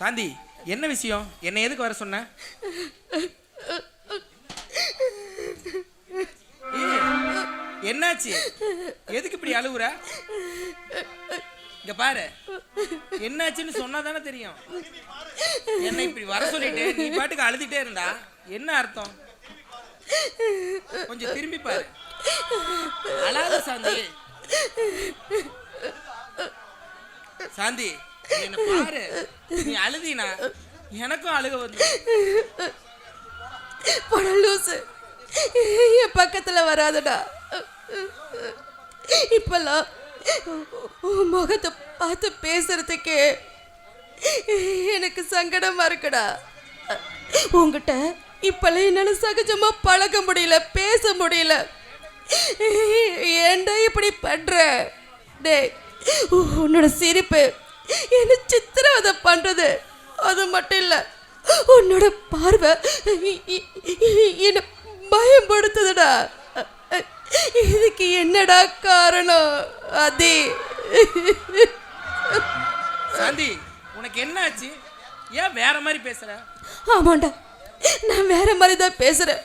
சாந்தி என்ன விஷயம்? என்னை எதுக்கு வர சொன்ன? என்னாச்சு? எதுக்கு இப்படி அழுகுற இங்க பாரு. என்னாச்சுன்னு சொன்னா தானே தெரியும். என்ன இப்படி வர சொல்லிட்டு நீ பாட்டுக்கு அழுதுட்டே இருந்தா என்ன அர்த்தம்? கொஞ்சம் திரும்பி பாரு. அழாத சாந்தி. சாந்தி என்ன பாரு. நீ அழுதினா எனக்கும் அழுக வந்து பட லூசு. என் பக்கத்துல வராதடா. இப்பெல்லாம் உன் முகத்தை பார்த்து பேசுறதுக்கு எனக்கு சங்கடமா இருக்குடா. உங்ககிட்ட இப்பெல்லாம் என்னால சகஜமா பழக முடியல பேச முடியல. ஏன்டா இப்படி பண்ற? டேய் உன்னோட சிரிப்பு என்ன சித்திரவதை பண்றது? அது மட்டும் இல்ல உன்னோட பார்வை என்ன பயப்படுத்துதுடா இதுக்கு என்னடா காரணம்? அதே. சாந்தி உனக்கு என்ன ஆச்சு? ஏன் வேற மாதிரி பேசுற? ஆமாண்டா நான் வேற மாதிரி தான் பேசுறேன்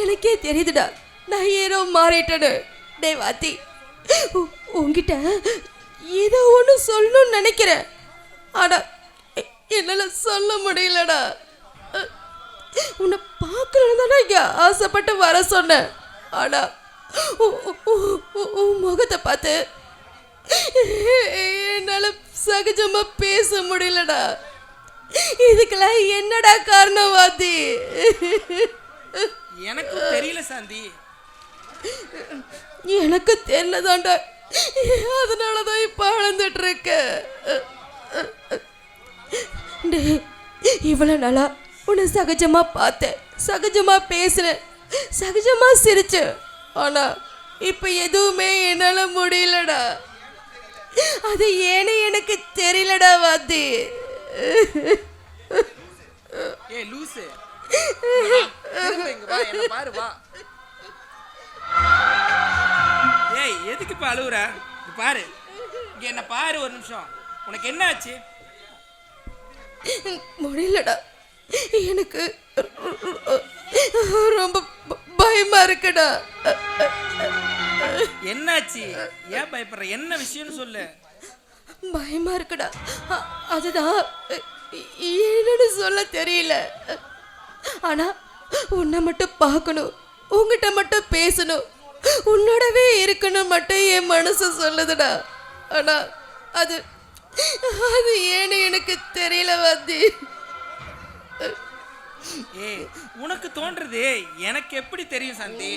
எனக்கே தெரியுதுடா நான் ஏதோ மாறிட்டேன்னு. டேய் வாத்தி உ- உன்கிட்ட ஏதோ ஒன்று சொல்லணும்னு நினைக்கிறேன். எ- என்னால சொல்ல முடியலடா. உன்னை பார்க்கணும்னு தானே இங்க ஆசைப்பட்டு வர சொன்னேன். உ- உன் முகத்தை பார்த்து என்னால சகஜமா பேச முடியலடா. இதுக்கெல்லாம் என்னடா காரணம் வாத்தி? எனக்கும் தெரியல சாந்தி. எனக்கு தெரியலதாண்டா அதனாலதான் இப்போ அழந்துட்டு இருக்க இவ்வளோ இவ்வளவு நாளா உன்னை சகஜமா பார்த்தேன். சகஜமா பேசினேன். சகஜமா சிரிச்சேன். ஆனா இப்ப எதுவுமே என்னால முடியலடா. அது ஏன்னு எனக்கு தெரியலடா வாத்தி. ஏ லூசு. பாரு வா. எதுக்கு இப்ப இங்க பாரு. இங்க என்ன பாரு ஒரு நிமிஷம். உனக்கு என்ன ஆச்சு? முடியலடா. எனக்கு ரொம்ப பயமா இருக்குடா. என்னாச்சு? ஏன் பயப்படுற? என்ன விஷயம்னு சொல்லு. பயமா இருக்குடா. அதுதான். என்னன்னு சொல்ல தெரியல. ஆனா உன்னை மட்டும் பார்க்கணும். உன்கிட்ட மட்டும் பேசணும். உன்னோடவே இருக்கணும் மட்டும் என் மனசு சொல்லுதுடா. ஆனா அது அது ஏன்னு எனக்கு தெரியல வந்து ஏய் உனக்கு தோன்றது. எனக்கு எப்படி தெரியும் சாந்தி?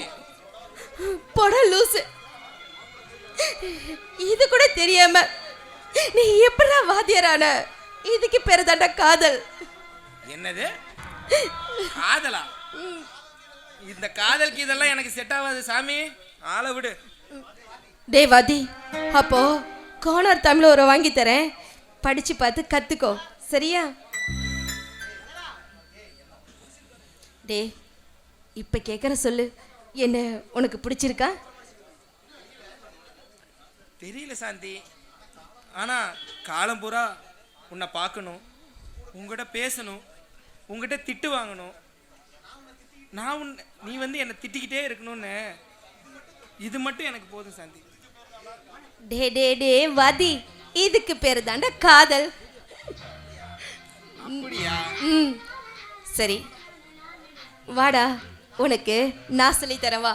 போட லூசு. இது கூட தெரியாம நீ எப்படா வாத்தியாரான? இதுக்கு பேரு தாண்டா காதல். என்னது? காதலா? இந்த காதலுக்கு இதெல்லாம் எனக்கு செட் ஆகாது சாமி. ஆளை விடு. டேய் வாதி. அப்போ கோனார் தமிழ் ஒரு வாங்கி தரேன். படிச்சு பார்த்து கத்துக்கோ. சரியா? டேய் இப்ப கேக்குற சொல்லு. என்ன உனக்கு பிடிச்சிருக்கா? தெரியல சாந்தி. ஆனா காலம் பூரா உன்னை பார்க்கணும். உங்ககிட்ட பேசணும். உங்ககிட்ட திட்டு வாங்கணும். நான் உன் நீ வந்து என்னை திட்டிக்கிட்டே இருக்கணும்னு இது மட்டும் எனக்கு போதும் சாந்தி. டே டே டே வாதி இதுக்கு பேரு தாண்டா காதல். ம் சரி. வாடா உனக்கு நான் சொல்லி தரேன் வா.